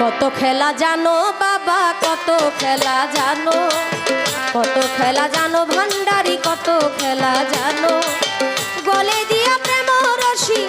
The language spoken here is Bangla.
কত খেলা জানো বাবা, কত খেলা জানো? কত খেলা জানো ভান্ডারি, কত খেলা জানো? গলে দিয়া প্রেম রশি